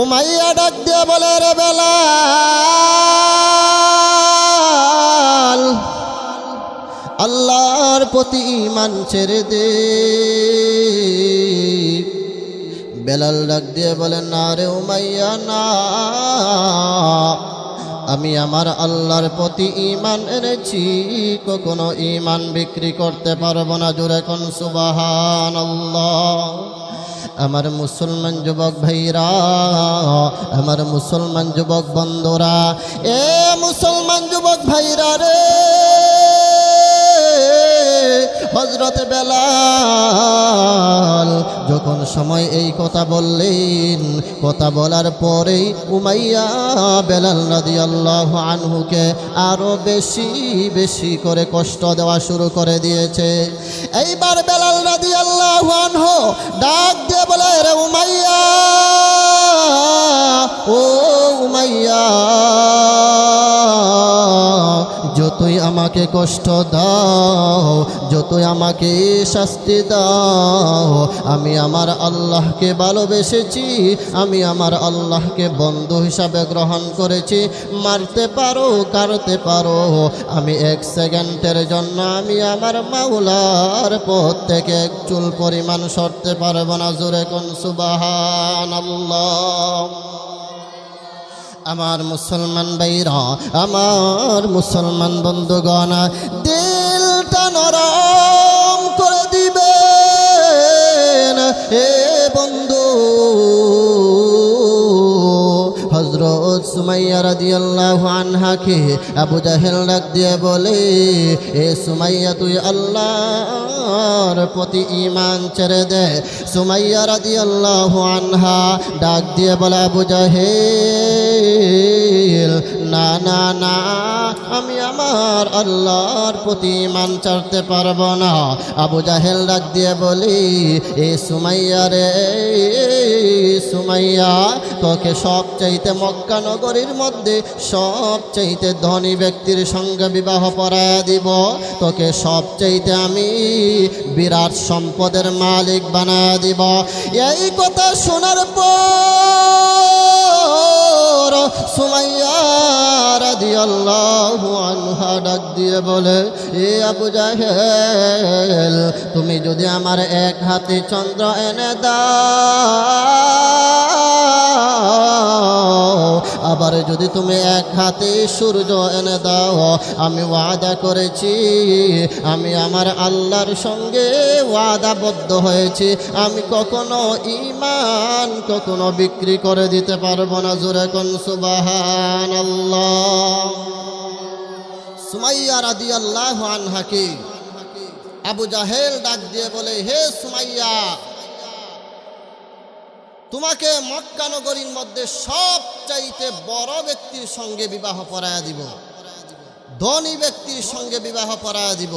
Umayya ডাক দিয়ে বলে, রে বেলাল, আল্লাহর প্রতি ইমান ছেড়ে দে। বেলাল ডাক দিয়ে বলে, না রে উমাইয়া, না। আমি আমার আল্লাহর প্রতি ইমান এনেছি, কখনো ইমান বিক্রি করতে পারব না। জোরে কোন সুবাহান আমার মুসলমান যুবক ভাইরা আমার মুসলমান যুবক বন্ধুরা এ মুসলমান যুবক ভাইরা রে। হজরত বেলাল, যখন সময় এই কথা বললেন, কথা বলার পরেই উমাইয়া বেলাল নদী আল্লাহ আনহুকে আরও বেশি বেশি করে কষ্ট দেওয়া শুরু করে দিয়েছে। এইবার বেলাল নদী আল্লাহ আনহু ডাক দিয়ে বলে, রে উমাইয়া, ও উমাইয়া আমাকে কষ্ট দাও, যতই আমাকে শাস্তি দাও, আমি আমার আল্লাহকে ভালোবেসেছি, আমি আমার আল্লাহকে বন্ধু হিসাবে গ্রহণ করেছি। মারতে পারো কারতে পারো, আমি এক সেকেন্ডের জন্য আমি আমার মাওলার পথ থেকে এক চুল পরিমাণ সরতে পারব না। জোরে কোন সুবাহান আল্লাহ আমার মুসলমান ভাইরা আমার মুসলমান বন্ধুগণ দিলটা নরম করে দিবেন। হে সুমাইয়া রাদিয়াল্লাহু আনহাকে আবু জাহেল ডাক দিয়ে বলে, এ সুমাইয়া, তুই আল্লাহর প্রতি ইমান ছেড়ে দে। সুমাইয়া রাদিয়াল্লাহু আনহা ডাক দিয়ে বলে, আবু জাহেল না না না, আমি আমার আল্লাহর প্রতি ইমান ছাড়তে পারব না। আবু জাহেল ডাক দিয়ে বলি, এ সুমাইয়া রে, সুমাইয়া, তোকে সব চাইতে মক্কা নগরীর মধ্যে সব চাইতে ধনী ব্যক্তির সঙ্গে বিবাহ পড়ায় দিব। তোকে সব চাইতে আমি বিরাট সম্পদের মালিক বানায় দিব। এই কথা শোনার পর সুমাইয়া রাদিয়াল্লাহু আনহা ডাক দিয়ে বলে, এ আবু জাহেল, তুমি যদি আমার এক হাতে চন্দ্র এনে দাও আবার যদি তুমি এক হাতে সূর্য এনে দাও, আমি ওয়াদা করেছি, আমি আমার আল্লাহর সঙ্গে ওয়াদাবদ্ধ হয়েছি। আমি কখনো ইমান কখনো বিক্রি করে দিতে পারব না, জোরে কোন সুবাহান আল্লাহ সুমাইয়া রাদি আল্লাহ আবু জাহেল ডাক দিয়ে বলে, হে সুমাইয়া তোমাকে মক্কা নগরীর মধ্যে সব চাইতে বড় ব্যক্তির সঙ্গে বিবাহ পড়ায়া দিব। ধনী ব্যক্তির সঙ্গে বিবাহ পড়ায়া দিব।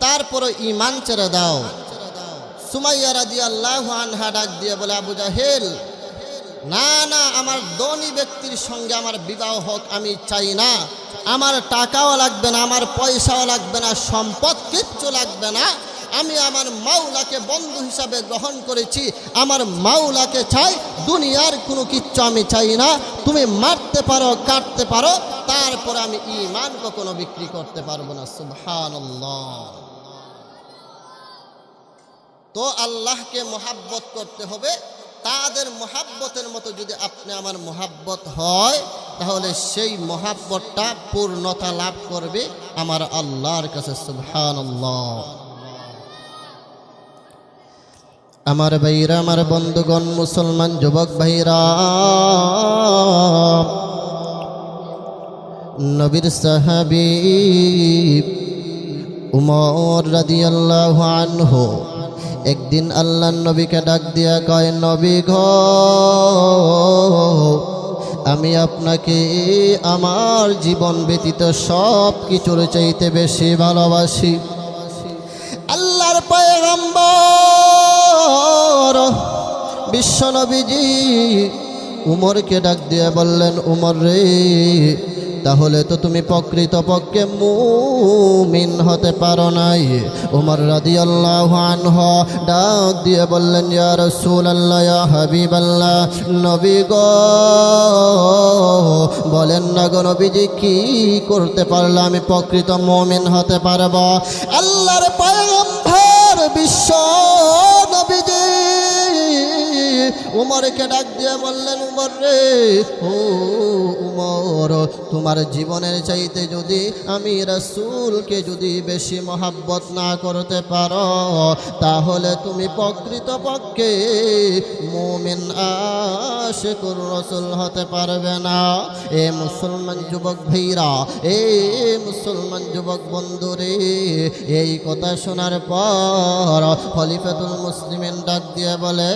তারপরে ইমান ছেড়ে দাও। সুমাইয়া রাজি আল্লাহ আনহা ডাক দিয়ে বলে, আবু জাহেল, না না, আমার ধনী ব্যক্তির সঙ্গে আমার বিবাহ হোক, আমি চাই না। আমার টাকাও লাগবে না, আমার পয়সাও লাগবে না, সম্পদ কিচ্ছু লাগবে না। আমি আমার মাওলাকে বন্ধু হিসাবে গ্রহণ করেছি। আমার মাওলাকে চাই, দুনিয়ার কোনো কিচ্ছু আমি চাই না। তুমি মারতে পারো, কাটতে পারো, তারপর আমি ইমান কখনো বিক্রি করতে পারব না। সুবহানাল্লাহ। তো আল্লাহকে মোহাব্বত করতে হবে। তাদের মোহাব্বতের মতো যদি আপনি আমার মোহাব্বত হয়, তাহলে সেই মোহাব্বতটা পূর্ণতা লাভ করবে আমার আল্লাহর কাছে। সুবহানাল্লাহ। আমার ভাইরা, আমার বন্ধুগণ, মুসলমান যুবক ভাইরা, নবীর সাহাবি উমর রাদিয়াল্লাহু আনহু একদিন আল্লাহ নবীকে ডাক দিয়া কয়, নবী ঘ আমি আপনাকে আমার জীবন ব্যতীত সব কিছুর চাইতে বেশি ভালোবাসি। পয়গম্বর বিশ্বনবীজি উমরকে ডাক দিয়ে বললেন, উমর রে, তাহলে তো তুমি প্রকৃতপক্ষে মুমিন হতে পারো নাই। উমর রাদিয়াল্লাহু আনহু ডাক দিয়ে বললেন, ইয়া রাসূলুল্লাহ, ইয়া হাবিবাল্লাহ, নবী গ, বলেন না গো নবীজি, কি করতে পারলে আমি প্রকৃত মুমিন হতে পারব? আল্লাহর বিশ্ব নবীজি উমরকে ডাক দিয়ে বললেন, উমর রে, ও উমর, তোমার জীবনের চাইতে যদি আমি রাসূলকে যদি বেশি মহাব্বত না করতে পারো, তাহলে তুমি প্রকৃত পক্ষে মুমিন আশিকুর রসুল হতে পারবে না। এ মুসলমান যুবক ভাইরা, এ মুসলমান যুবক বন্ধুরে, এই কথা শোনার পর খলিফাতুল মুসলিমিন ডাক দিয়ে বলে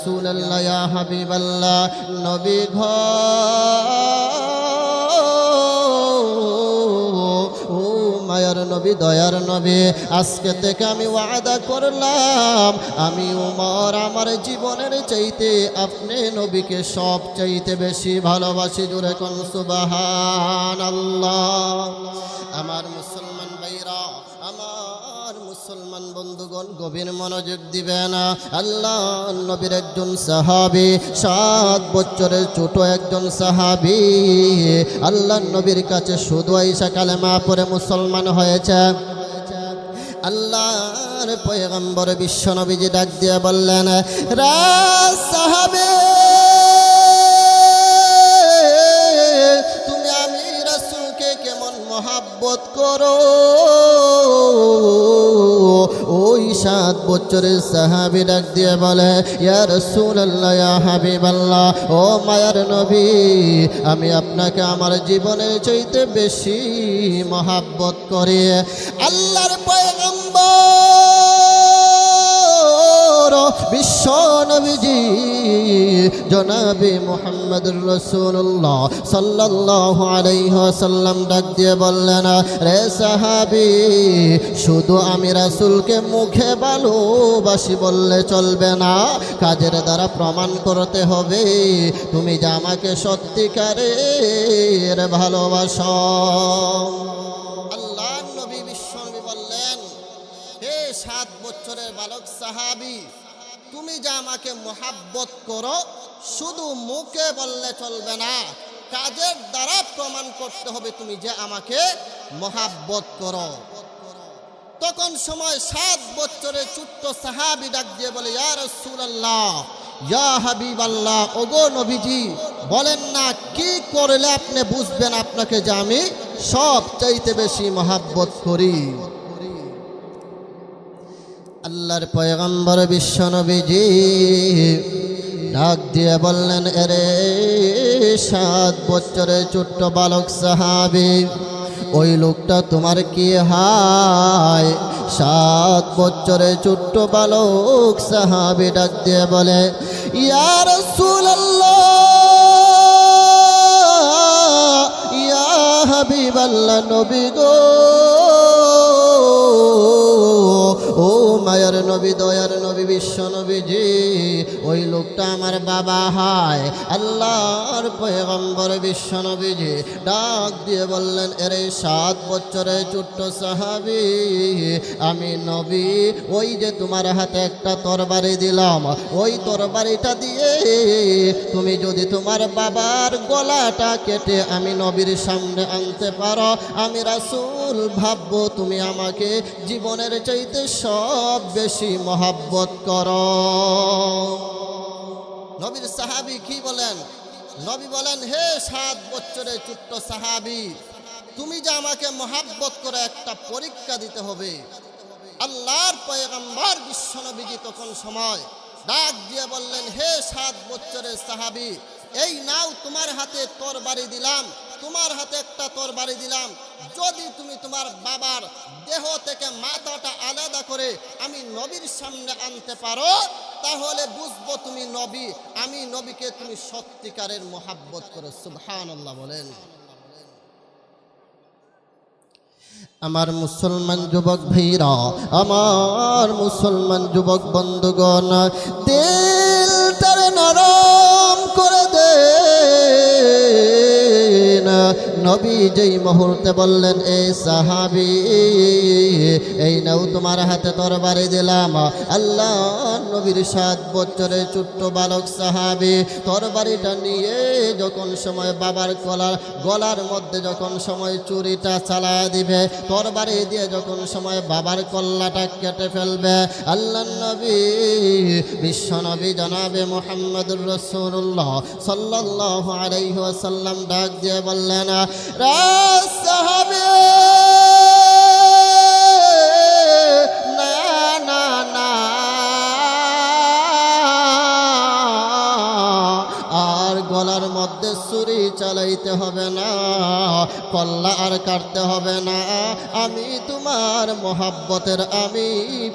ইয়া রাসূলুল্লাহ, ইয়া হাবিবাল্লাহ, নবী ও মায়ার নবী, দয়ার নবী, আজকে থেকে আমি ওয়াদা করলাম, আমি উমর আমার জীবনের চাইতে আপনি নবীকে সব চাইতে বেশি ভালোবাসি। জুড়ে কোন সুবাহান আল্লাহ আমার মুসলমান মুসলমান বন্ধুগণ, গভীর মনোযোগ দিবেন আল্লাহ নবীর একজন সাহাবি, সাত বছরের ছোট একজন সাহাবি। আল্লাহ নবীর কাছে শুধু আইসা কালেমা পরে মুসলমান হয়েছে। আল্লাহর পয়গম্বর বিশ্ব নবীজি ডাক দিয়ে বললেন, রা সাহাবে মহাব্বত করো। ওই সাত বছরের সাহাবি ডাক দিয়ে বলে ইয়ার সুল্লাহ হাবিবাল্লাহ, ও মায়ার নবী, আমি আপনাকে আমার জীবনে চাইতে বেশি মহাব্বত করি। আল্লাহর পয়গম্বর বিশ্ব নবীজি। জনাবি মোহাম্মদ রসুল্লাহ সাল্লাহ আলাইসাল্লাম ডাক দিয়ে বললেন, রে সাহাবি, শুধু আমি রাসুলকে মুখে ভালোবাসি বললে চলবে না। কাজের দ্বারা প্রমাণ করতে হবে। তুমি যে আমাকে সত্যিকারের ভালোবাসো। সাত বছরের বালক সাহাবি, তুমি যে আমাকে মোহাব্বত করো, শুধু মুখে বললে চলবে না, কাজের দ্বারা প্রমাণ করতে হবে তুমি যে আমাকে মোহাব্বত করো। তখন সময় সাত বছরের ছোট্ট সাহাবি ডাক দিয়ে বলে, ইয়া রাসূলুল্লাহ, ইয়া হাবিব আল্লাহ ওগো নবীজি, বলেন না কি করলে আপনি বুঝবেন আপনাকে যে আমি সব চাইতে বেশি মহাব্বত করি? আল্লাহর পয়গম্বর বিশ্ব নবীজি ডাক দিয়ে বললেন, এরে সাত বছরের ছোট্ট বালক সাহাবি, ওই লোকটা তোমার কি হায়? সাত বছরের ছোট্ট বালক সাহাবি ডাক দিয়ে বলে ইয়ার ইয়া হাবিব আল্লাহ নবী গো মায়ার নবী, দয়ার নবী, বিশ্ব নবীজি, ওই লোকটা আমার বাবা হয়। আল্লাহর পয়গম্বর, বিশ্ব নবীজি, ডাক দিয়ে বললেন, এরে সাত বছরের ছোট্ট সাহাবি, আমি নবী, ওই যে তোমার হাতে একটা তরবারি দিলাম, ওই তরবারিটা দিয়ে তুমি যদি তোমার বাবার গলাটা কেটে আমি নবীর সামনে আনতে পারো, আমি রাসূল ভাববো, তুমি আমাকে জীবনের চাইতে সব বেশি মহাব্বত করো। নবীর সাহাবি কি বলেন? নবী বলেন, হে সাত বছরের ছোট্ট সাহাবি, তুমি যে আমাকে মহাব্বত করে একটা পরীক্ষা দিতে হবে, আল্লাহর পয়গম্বর বিশ্বনবীজি তখন সময় ডাক দিয়ে বললেন, হে সাত বছরের সাহাবি, এই নাও তোমার হাতে তোর বাড়ি দিলাম তোমার হাতে একটা তরবারি দিলাম। যদি তুমি তোমার বাবার দেহ থেকে মাথাটা আলাদা করে আমি নবীর সামনে আনতে পারো, তাহলে বুঝব তুমি নবী। আমি নবীকে তুমি সত্যিকারের মোহাব্বত করো, সুবহানাল্লাহ বলেন। আমার মুসলমান যুবক ভাইরা, আমার মুসলমান যুবক বন্ধুগণ দিলটারে নরম করে দে নবী যেই মুহূর্তে বললেন এই সাহাবি, এই নাও তোমার হাতে তরবারি দিলাম। আল্লাহ নবীর সাত বছরের ছোট্ট বালক সাহাবি তরবারিটা নিয়ে যখন সময় বাবার গলার গলার মধ্যে যখন সময় চুরিটা চালা দিবে, তরবারি দিয়ে যখন সময় বাবার কল্লাটা কেটে ফেলবে, আল্লাহ নবী, বিশ্ব নবী জনাবে মোহাম্মদুর রসুল্লাহ সাল্লাহ আলাইসাল্লাম ডাক দিয়ে বললেন সাহাবে না না না, আর গলার মধ্যে ছুরি চালাইতে হবে না, কল্লা আর কাটতে হবে না। আমি তোমার মোহাব্বতের আমি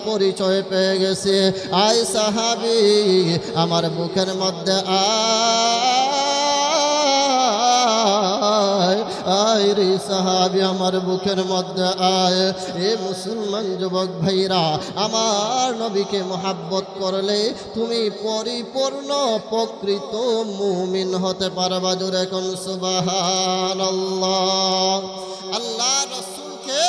পরিচয় পেয়ে গেছি। আয় সাহাবি, আমার বুকের মধ্যে আয়। আয় রে সাহাবি আমার মধ্যে আয়। এ মুসলমান যুবক ভাইরা, আমার নবীকে করলে তুমি পরিপূর্ণ প্রকৃত মুমিন হতে পারবা জোরে কোন সুবাহান আল্লাহ রসুলকে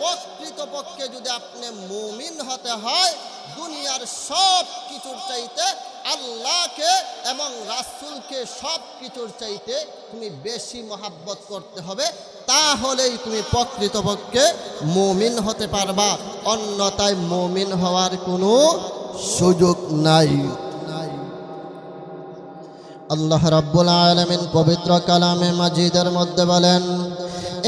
প্রকৃত পক্ষে যদি আপনি মুমিন হতে হয়, দুনিয়ার সব কিছুর চাইতে আল্লাহকে এবং রাসুলকে সব কিছুর চাইতে তুমি বেশি মহাব্বত করতে হবে, তাহলেই তুমি প্রকৃতপক্ষে মমিন হতে পারবা। অন্যতায় মুমিন হওয়ার কোনো সুযোগ নাই। আল্লাহ রাব্বুল আলামিন পবিত্র কালামে মাজিদের মধ্যে বলেন,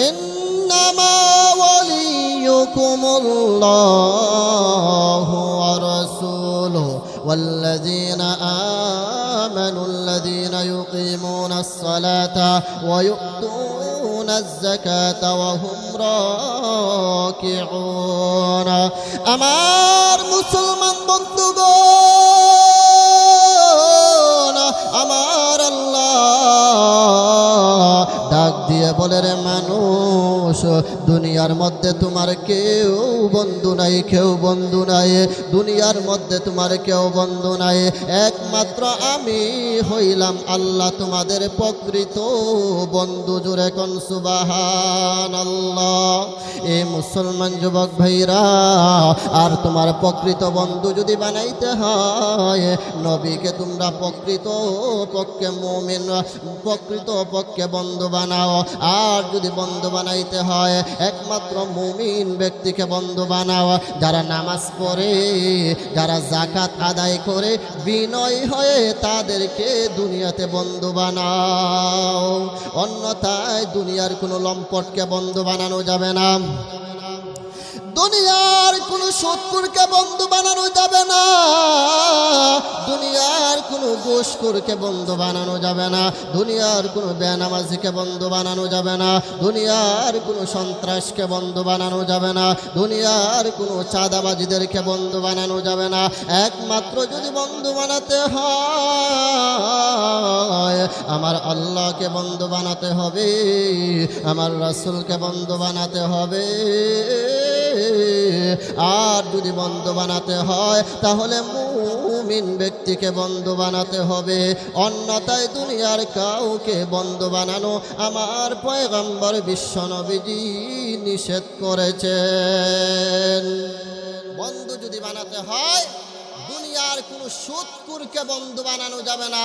ইন্নামা ওয়ালিয়ুকুমুল্লাহু ওয়া والذين آمنوا الذين يقيمون الصلاة ويؤتون الزكاة وهم راكعون আমার মুসলমান বন্ধুগণ আমার আল্লাহ ডাক দিয়ে বলে রে মানুষ দুনিয়ার মধ্যে তোমার কেউ বন্ধু নাই, কেউ বন্ধু নাই। দুনিয়ার মধ্যে তোমার কেউ বন্ধু নাই। একমাত্র আমি হইলাম আল্লাহ, তোমাদের প্রকৃত বন্ধু জুড়ে কন সুবাহান আল্লাহ এ মুসলমান যুবক ভাইরা, আর তোমার প্রকৃত বন্ধু যদি বানাইতে হয়, নবীকে তোমরা প্রকৃত পক্ষে মোমিন, প্রকৃত পক্ষে বন্ধু বানাও। আর যদি বন্ধু বানাইতে হয়, একমাত্র মুমিন ব্যক্তিকে বন্ধু বানাও। যারা নামাজ পড়ে, যারা জাকাত আদায় করে, বিনয় হয়ে তাদেরকে দুনিয়াতে বন্ধু বানাও। অন্যথায় দুনিয়ার কোনো লম্পটকে বন্ধু বানানো যাবে না। দুনিয়ার কোনো শত্রুরকে বন্ধু বানানো যাবে না। দুনিয়ার কোনো গোসখোরকে বন্ধু বানানো যাবে না। দুনিয়ার কোনো বেনামাজিকে বন্ধু বানানো যাবে না। দুনিয়ার কোনো সন্ত্রাসকে বন্ধু বানানো যাবে না। দুনিয়ার কোনো চাঁদাবাজিদেরকে বন্ধু বানানো যাবে না। একমাত্র যদি বন্ধু বানাতে হয়, আমার আল্লাহকে বন্ধু বানাতে হবে, আমার রাসূলকে বন্ধু বানাতে হবে। আর যদি বন্ধু বানাতে হয়, তাহলে মুমিন ব্যক্তিকে বন্ধু বানাতে হবে। অন্যতায় দুনিয়ার কাউকে বন্ধু বানানো আমার পয়গম্বর বিশ্বনবীজি নিষেধ করেছেন। বন্ধু যদি বানাতে হয় দুনিয়ার কোনো সুদকুরকে বন্ধু বানানো যাবে না,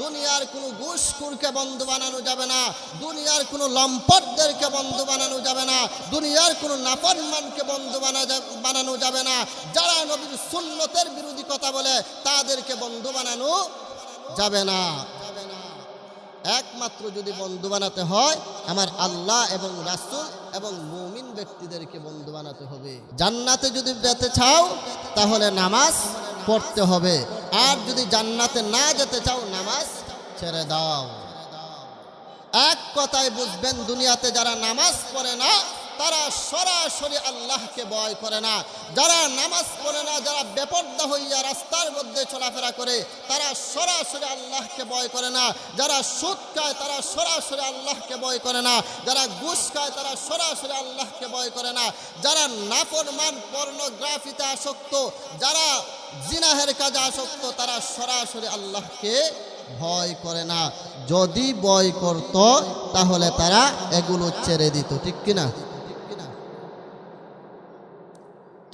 দুনিয়ার কোনো ঘুষখুরকে বন্ধু বানানো যাবে না, দুনিয়ার কোনো লম্পটদেরকে বন্ধু বানানো যাবে না, দুনিয়ার কোনো নাফরমানকে বন্ধু বানা বানানো যাবে না। যারা নবীর সুন্নতের বিরোধী কথা বলে, তাদেরকে বন্ধু বানানো যাবে না। একমাত্র যদি বন্ধু বানাতে হয়, আমার আল্লাহ এবং রাসূল এবং মুমিন ব্যক্তিদেরকে বন্ধু বানাতে হবে। জান্নাতে যদি যেতে চাও, তাহলে নামাজ পড়তে হবে। আর যদি জান্নাতে না যেতে চাও, নামাজ ছেড়ে দাও। এক কথায় বুঝবেন, দুনিয়াতে যারা নামাজ পড়ে না তারা সরাসরি আল্লাহকে ভয় করে না। যারা নামাজ পড়ে না, যারা বেপর্দা হইয়া রাস্তার মধ্যে চলাফেরা করে, তারা সরাসরি আল্লাহকে ভয় করে না। যারা সুদ খায়, তারা সরাসরি আল্লাহকে ভয় করে না। যারা ঘুষ খায়, তারা সরাসরি আল্লাহকে ভয় করে না। যারা নাফরমান পর্নোগ্রাফিতে আসক্ত, যারা জিনাহের কাজে আসক্ত, তারা সরাসরি আল্লাহকে ভয় করে না। যদি ভয় করত, তাহলে তারা এগুলো ছেড়ে দিত, ঠিক কিনা?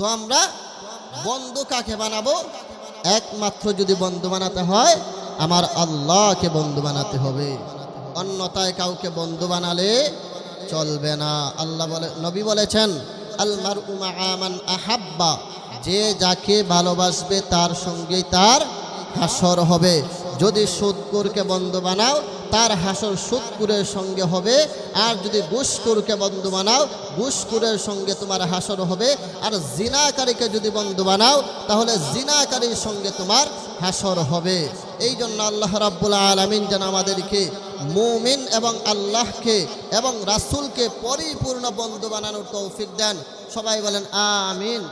তো আমরা বন্ধু কাকে বানাবো? একমাত্র যদি বন্ধু বানাতে হয়, আমার আল্লাহকে বন্ধু বানাতে হবে। অন্যতায় কাউকে বন্ধু বানালে চলবে না। আল্লাহ বলে, নবী বলেছেন আলমার উমা আমান আহাব্বা, যে যাকে ভালোবাসবে তার সঙ্গেই তার হাসর হবে। যদি সুদকুরকে বন্ধু বানাও তার হাসর সুদকুরের সঙ্গে হবে। আর যদি গুসকুরকে বন্ধু বানাও গুসকুরের সঙ্গে তোমার হাসর হবে। আর জিনাকারীকে যদি বন্ধু বানাও, তাহলে জিনাকারীর সঙ্গে তোমার হাসর হবে। এই জন্য আল্লাহ রাব্বুল আলমিন যেন আমাদেরকে মুমিন এবং আল্লাহকে এবং রাসূলকে পরিপূর্ণ বন্ধু বানানোর তৌফিক দেন। সবাই বলেন, আমিন।